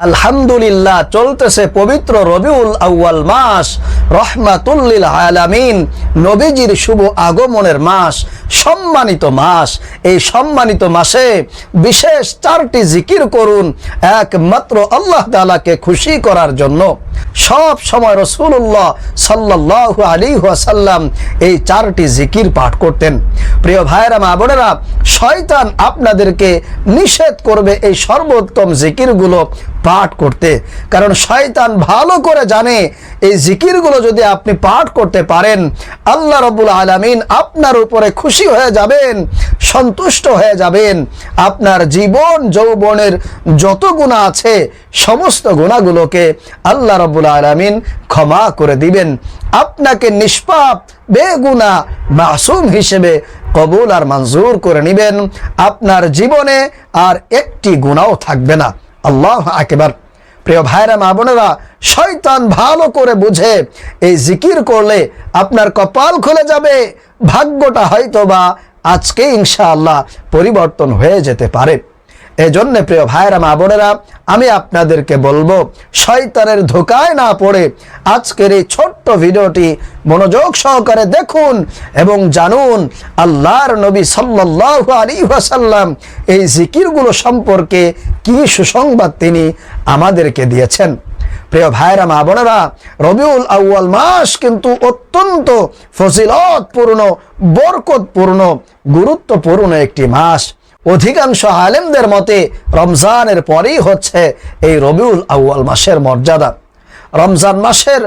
আলহামদুলিল্লাহ, চলতেছে পবিত্র রবিউল আউয়াল মাস। রহমাতুল্লিল আলামিন, নবীজির শুভ আগমনের মাস, সম্মানিত মাস। এই সম্মানিত মাসে বিশেষ চারটি জিকির করুন, একমাত্র আল্লাহ তালাকে খুশি করার জন্য। সব সময় রসুল্লাহ সাল্লাহ আলী ওয়াসাল্লাম এই চারটি জিকির পাঠ করতেন। প্রিয় ভাইরা মা বোনেরা, শয়তান আপনাদেরকে নিষেধ করবে এই সর্বোত্তম জিকিরগুলো পাঠ করতে। কারণ শয়তান ভালো করে জানে এই জিকিরগুলো যদি আপনি পাঠ করতে পারেন, আল্লাহ রবুল আলমিন আপনার উপরে খুশি হয়ে যাবেন, সন্তুষ্ট হয়ে যাবেন। আপনার জীবন, যৌবনের যত গুণা আছে, সমস্ত গুণাগুলোকে আল্লাহ রবুল আলমিন ক্ষমা করে দিবেন। আপনাকে নিষ্পাপ বেগুনা মাসুম হিসেবে কবুল আর মঞ্জুর করে নেবেন। আপনার জীবনে আর একটি গুণাও থাকবে না। আল্লাহ একেবার প্রিয় ভাইরা, মা বোনেরা, শয়তান ভালো করে বুঝে, এই জিকির করলে আপনার কপাল খুলে যাবে। ভাগ্যটা হয়তো বা আজকে ইনশাআল্লাহ পরিবর্তন হয়ে যেতে পারে। এজন্য প্রিয় ভাইরা মা বোনেরা, আমি আপনাদেরকে বলব, শয়তানের ধোকায় না পড়ে আজকের এই ছোট্ট ভিডিওটি মনোযোগ সহকারে দেখুন এবং জানুন আল্লাহর নবী সাল্লাল্লাহু আলাইহি ওয়াসাল্লাম এই জিকিরগুলো সম্পর্কে কি সুসংবাদ তিনি আমাদেরকে দিয়েছেন। প্রিয় ভাইরা মা বোনেরা, রবিউল আউয়াল মাস কিন্তু অত্যন্ত ফজিলতপূর্ণ, বরকতপূর্ণ, গুরুত্বপূর্ণ একটি মাস। অধিকাংশ আলেমদের মতে রমজানের পরেই হচ্ছে এই রবিউল আউয়াল মাসের মর্যাদা। রমজান মাসের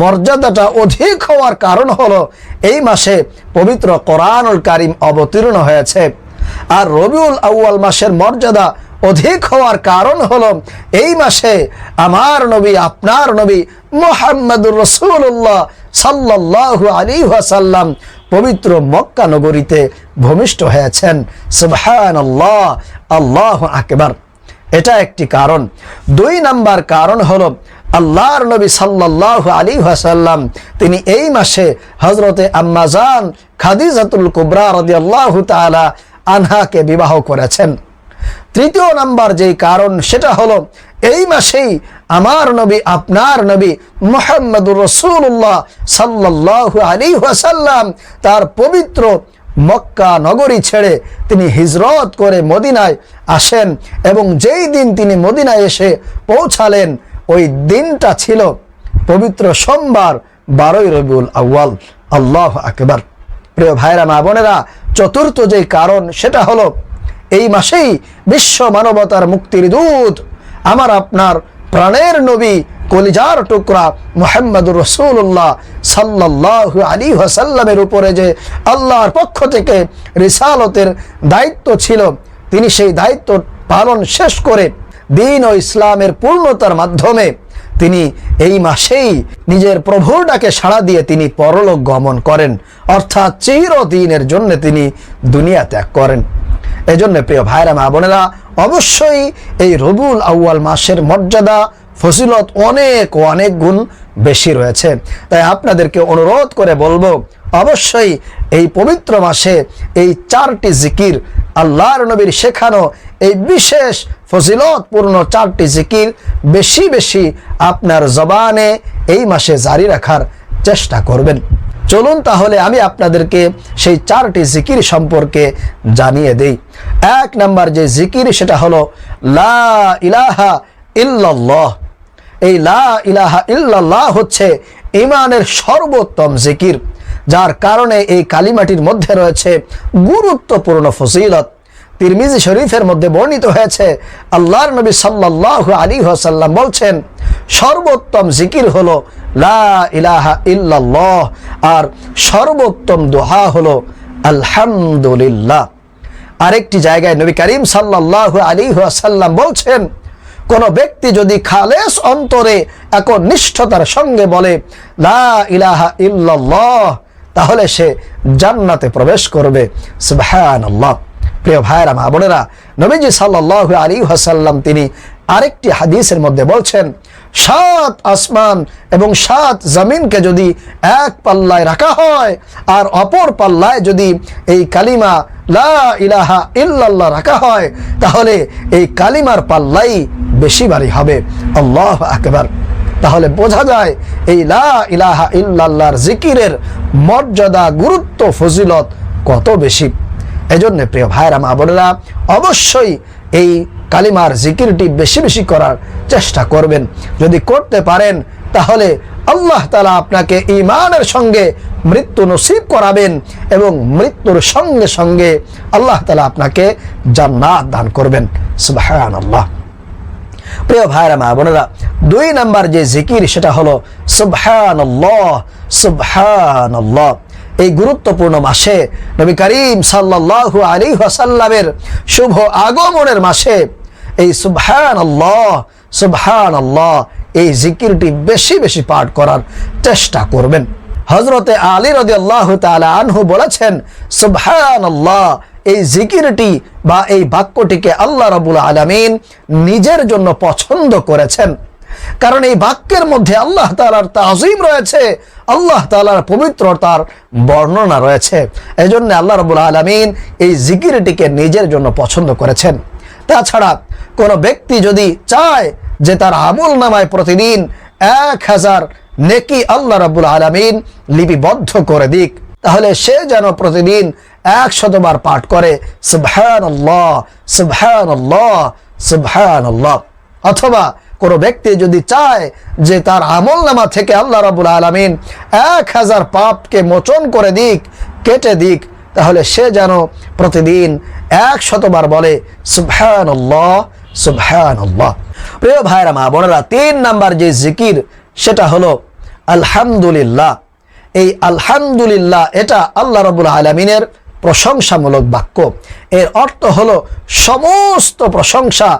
মর্যাদাটা অধিক হওয়ার কারণ হলো এই মাসে পবিত্র কোরআনুল কারিম অবতীর্ণ হয়েছে। আর রবিউল আউয়াল মাসের মর্যাদা অধিক হওয়ার কারণ হলো এই মাসে আমার নবী, আপনার নবী মোহাম্মদুর রসুল্লাহ সাল্লাল্লাহু আলী ওয়াসাল্লাম পবিত্র মক্কা নগরীতে ভূমিষ্ঠ হয়েছেন। সুবহান আল্লাহ আল্লাহ আকবার। এটা একটি কারণ। দুই নাম্বার কারণ হলো, আল্লাহর নবী সাল্লাল্লাহু আলী ওয়াসাল্লাম, তিনি এই মাসে হজরতে আম্মাজান খাদিজাতুল কুবরা রাদিয়াল্লাহু তাআলা আনহাকে বিবাহ করেছেন। তৃতীয় নাম্বার যেই কারণ, সেটা হলো, এই মাসেই আমার নবী, আপনার নবী মোহাম্মদুর রসুল্লাহ সাল্লাল্লাহু আলী ওয়াসাল্লাম, তার পবিত্র মক্কা নগরী ছেড়ে তিনি হিজরত করে মদিনায় আসেন এবং যেই দিন তিনি মদিনায় এসে পৌঁছালেন, ওই দিনটা ছিল পবিত্র সোমবার, বারোই রবিউল আউ্য়াল। আল্লাহ আকবার। প্রিয় ভাইরা, মা বোনেরা, চতুর্থ যেই কারণ, সেটা হলো এই মাসেই বিশ্ব মানবতার মুক্তির দূত, আমার আপনার প্রাণের নবী কলিজার টুকরা মোহাম্মদুর রসুল্লাহ সাল্লাহ আলী হাসাল্লামের উপরে যে আল্লাহর পক্ষ থেকে রিসালতের দায়িত্ব ছিল, তিনি সেই দায়িত্ব পালন শেষ করে দিন ও ইসলামের পূর্ণতার মাধ্যমে তিনি এই মাসেই নিজের প্রভুর ডাকে সাড়া দিয়ে তিনি পরলোক গমন করেন, অর্থাৎ চিরদিনের জন্য তিনি দুনিয়া ত্যাগ করেন। এজন্য প্রিয় ভাইরা, মা বোনেরা, অবশ্যই এই রবুল আউয়াল মাসের মর্যাদা, ফজিলত অনেক অনেক গুণ বেশি রয়েছে। তাই আপনাদেরকে অনুরোধ করে বলব, অবশ্যই এই পবিত্র মাসে এই চারটি জিকির আল্লাহর নবীর শেখানো, এই বিশেষ ফজিলতপূর্ণ চারটি জিকির বেশি বেশি আপনার জবানে এই মাসে জারি রাখার চেষ্টা করবেন। চলুন তাহলে আমি আপনাদেরকে সেই চারটি জিকির সম্পর্কে জানিয়ে দেই। এক নাম্বার যে জিকির, সেটা হলো, লা ইলাহা ইল্লাল্লাহ। এই লা ইলাহা ইল্লাল্লাহ হচ্ছে ইমানের সর্বোত্তম জিকির, যার কারণে এই কালিমাটির মধ্যে রয়েছে গুরুত্বপূর্ণ ফজিলত। তিরমিজি শরীফের মধ্যে বর্ণিত হয়েছে, আল্লাহর নবী সাল্লাল্লাহু আলী হাসাল্লাম বলছেন, সর্বোত্তম জিকির হলো লা ইলাহা ইল্লাল্লাহ। আর সর্বোত্তম দোহা হলো আলহামদুলিল্লাহ। আরেকটি জায়গায় নবী করিম সাল্লাল্লাহু আলী সাল্লাম বলছেন, কোন ব্যক্তি যদি খালেস অন্তরে এক নিষ্ঠতার সঙ্গে বলে লা ইলাহা ইল্লাল্লাহ, তাহলে সে জান্নাতে প্রবেশ করবে। সুবহানাল্লাহ। প্রিয় ভাইরা মা বোনেরা, নবীজি সাল্লাল্লাহু আলী হাসাল্লাম তিনি আরেকটি হাদিসের মধ্যে বলছেন সাত আসমান এবং সাত জমিনকে যদি এক পাল্লায় রাখা হয়, আর অপর পাল্লায় যদি এই কালিমা লা ইলাহা ইল্লাল্লাহ রাখা হয়, তাহলে এই কালিমার পাল্লাই বেশি বাড়ি হবে। আল্লাহ আকবার। তাহলে বোঝা যায় এই লা ইলাহা ইল্লাল্লাহর জিকিরের মর্যাদা, গুরুত্ব, ফজিলত কত বেশি। এজন্য প্রিয় ভাইরা মা বোনেরা, অবশ্যই এই কালিমার জিকিরটি বেশি বেশি করার চেষ্টা করবেন। যদি করতে পারেন, তাহলে আল্লাহ তালা আপনাকে ইমানের সঙ্গে মৃত্যু নসিব করাবেন এবং মৃত্যুর সঙ্গে সঙ্গে আল্লাহ তালা আপনাকে জান্নাত দান করবেন। সুবাহান আল্লাহ প্রিয় ভাইরা, মা বোনেরা, দুই নাম্বার যে জিকির, সেটা হলো সুবহান সুবহান এই গুরুত্বপূর্ণ মাসে নবী করিম সাল্লাল্লাহু আলী ওয়াসাল্লামের শুভ আগমনের মাসে এই সুবহান আল্লাহ সুবহান আল্লাহ এই জিকিরটি বেশি বেশি পাঠ করার চেষ্টা করবেন। হজরতে আলী রদি আল্লাহ আনহু বলেছেন সুবহান আল্লাহ এই জিকিরটি বা এই বাক্যটিকে আল্লাহ রবুল আলমিন নিজের জন্য পছন্দ করেছেন। কারণ এই বাক্যের মধ্যে আল্লাহ তালার তাজিম রয়েছে, আল্লাহ তালার পবিত্রতার বর্ণনা রয়েছে। এই জন্য আল্লাহ রবুল আলমিন এই জিকিরটিকে নিজের জন্য পছন্দ করেছেন। তাছাড়া কোনো ব্যক্তি যদি চায় যে তার আমল নামায় প্রতিদিন এক হাজার নেকি আল্লাহ রাবুল আলমিন লিপিবদ্ধ করে দিক, তাহলে সে যেন প্রতিদিন এক শতবার পাঠ করে সুবহান আল্লাহ সুবহান অথবা কোনো ব্যক্তি যদি চায় যে তার আমল নামা থেকে আল্লাহ রাবুল আলমিন এক হাজার পাপকে মোচন করে দিক, কেটে দিক, তাহলে সে যেন প্রতিদিন এক শতবার বলে সুবহান সুবহান প্রিয় ভাইরা মা বোনেরা, তিন নাম্বার যে জিকির, সেটা হলো, আলহামদুলিল্লাহ। এই আলহামদুলিল্লাহ, এটা আল্লাহ রবুল আলমিনের প্রশংসামূলক বাক্য। এর অর্থ হলো সমস্ত প্রশংসা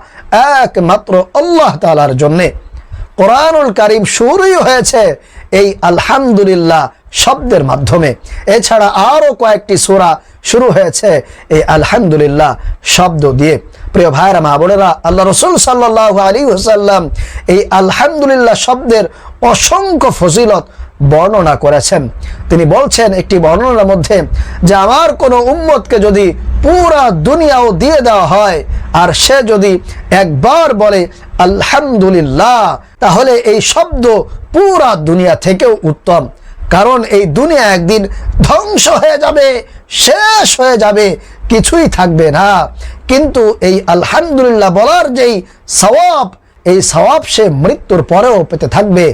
একমাত্র আল্লাহ তালার জন্যে। কোরআনুল কারিম শুরুই হয়েছে এই আলহামদুলিল্লাহ শব্দের মাধ্যমে। এছাড়া আরও কয়েকটি সোরা শুরু হয়েছে এই আলহামদুলিল্লাহ শব্দ দিয়ে। প্রিয় ভাইরা মা বোনেরা, আল্লাহ রসুল সাল্লাহ আলী হুসাল্লাম এই আলহামদুলিল্লাহ শব্দের অসংখ্য ফজিলত বর্ণনা করেছেন। তিনি বলছেন একটি বর্ণনার মধ্যে যে আমার কোনো উম্মতকে যদি পুরা দুনিয়াও দিয়ে দেওয়া হয় আর সে যদি একবার বলে আলহামদুলিল্লাহ, তাহলে এই শব্দ পুরা দুনিয়া থেকেও উত্তম। কারণ এই দুনিয়া একদিন ধ্বংস হয়ে যাবে, শেষ হয়ে যাবে, কিছুই থাকবে না। কিন্তু এই আলহামদুলিল্লাহ বলার যেই সওয়াব, এই সওয়াব সে মৃত্যুর পরেও পেতে থাকবে,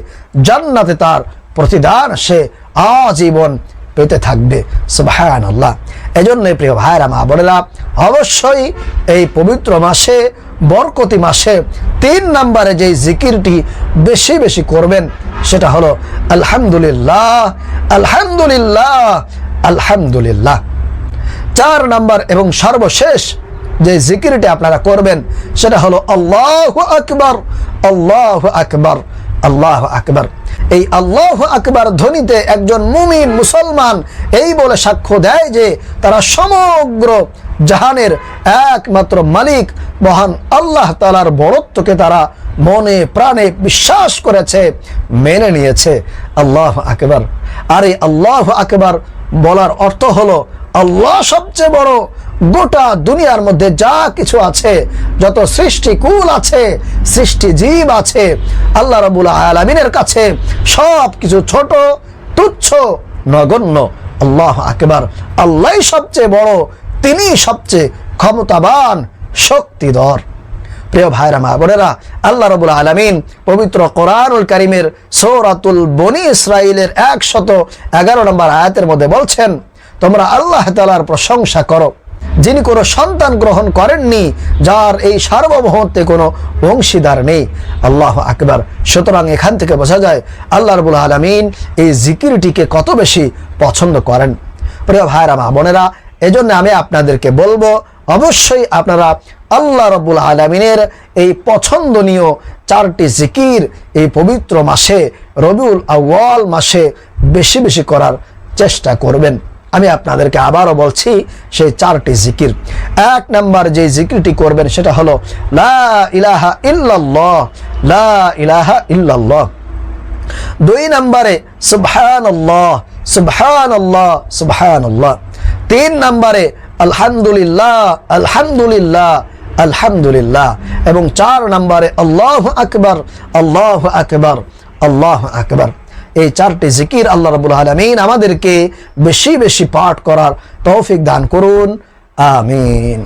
জান্নাতে তার প্রতিদান সে আজীবন পেতে থাকবে। সুবাহান আল্লাহ এজন্যই প্রিয় ভাইরা মা বলেলা অবশ্যই এই পবিত্র মাসে, বরকতি মাসে তিন নম্বরে যেই জিকিরটি বেশি বেশি করবেন, সেটা হলো আলহামদুলিল্লাহ আলহামদুলিল্লাহ আলহামদুলিল্লাহ। চার নাম্বার এবং সর্বশেষ যে জিকিরটি আপনারা করবেন, সেটা হলো আল্লাহ আকবর আল্লাহ আকবর। আল্লাহ আকবর। এই আল্লাহ আকবার ধ্বনিতে একজন মুমিন মুসলমান এই বলে সাক্ষ্য দেয় যে তারা সমগ্র জাহানের একমাত্র মালিক, মহান আল্লাহ তালার বড়ত্বকে তারা মনে প্রাণে বিশ্বাস করেছে, মেনে নিয়েছে। আল্লাহ আকবর। আর এই আল্লাহ আকবর বলার অর্থ হলো আল্লাহ সবচেয়ে বড় গোটা দুনিয়ার মধ্যে যা কিছু আছে, যত সৃষ্টি কুল আছে, সৃষ্টি জীব আছে, আল্লাহ রবুল আলমিনের কাছে সব কিছু ছোট, তুচ্ছ, নগণ্য, আল্লাহ আকেবার। আল্লাহ সবচেয়ে বড়, তিনি সবচেয়ে ক্ষমতাবান, শক্তিধর। প্রিয় ভাইরা, মা বোনেরা, আল্লাহ রবুল আলমিন পবিত্র কোরআনুল করিমের সৌরাতুল বনি ইসরায়েলের একশত এগারো নম্বর আয়াতের মধ্যে বলছেন তোমরা আল্লাহ তালার প্রশংসা করো। যিনি কোনো সন্তান গ্রহণ করেননি, যার এই সার্বভৌমত্বে কোনো অংশীদার নেই। আল্লাহ আকবার। সুতরাং এখান থেকে বোঝা যায়, আল্লাহ রবুল আলমিন এই জিকিরটিকে কত বেশি পছন্দ করেন। প্রিয় ভাইরা মা বোনেরা, এজন্য আমি আপনাদেরকে বলব, অবশ্যই আপনারা আল্লাহ রবুল আলমিনের এই পছন্দনীয় চারটি জিকির এই পবিত্র মাসে, রবিউল আউ্য়াল মাসে বেশি বেশি করার চেষ্টা করবেন। আমি আপনাদেরকে আবারও বলছি, সেই চারটি জিকির। এক নাম্বার যে জিকিরটি করবেন সেটা হলো, লা ইলাহা ইল্লাল্লাহ, লা ইলাহা ইল্লাল্লাহ। দুই নম্বরে সুবহান আল্লাহ সুবহান আল্লাহ সুবহান আল্লাহ তিন নম্বরে, আলহামদুলিল্লাহ আলহামদুলিল্লাহ আলহামদুলিল্লাহ। এবং চার নম্বরে, আল্লাহ আকবর আল্লাহ আকবর আল্লাহ আকবর। এই চারটি জিকির আল্লাহ রাবুল আলমিন আমাদেরকে বেশি বেশি পাঠ করার তৌফিক দান করুন। আমিন।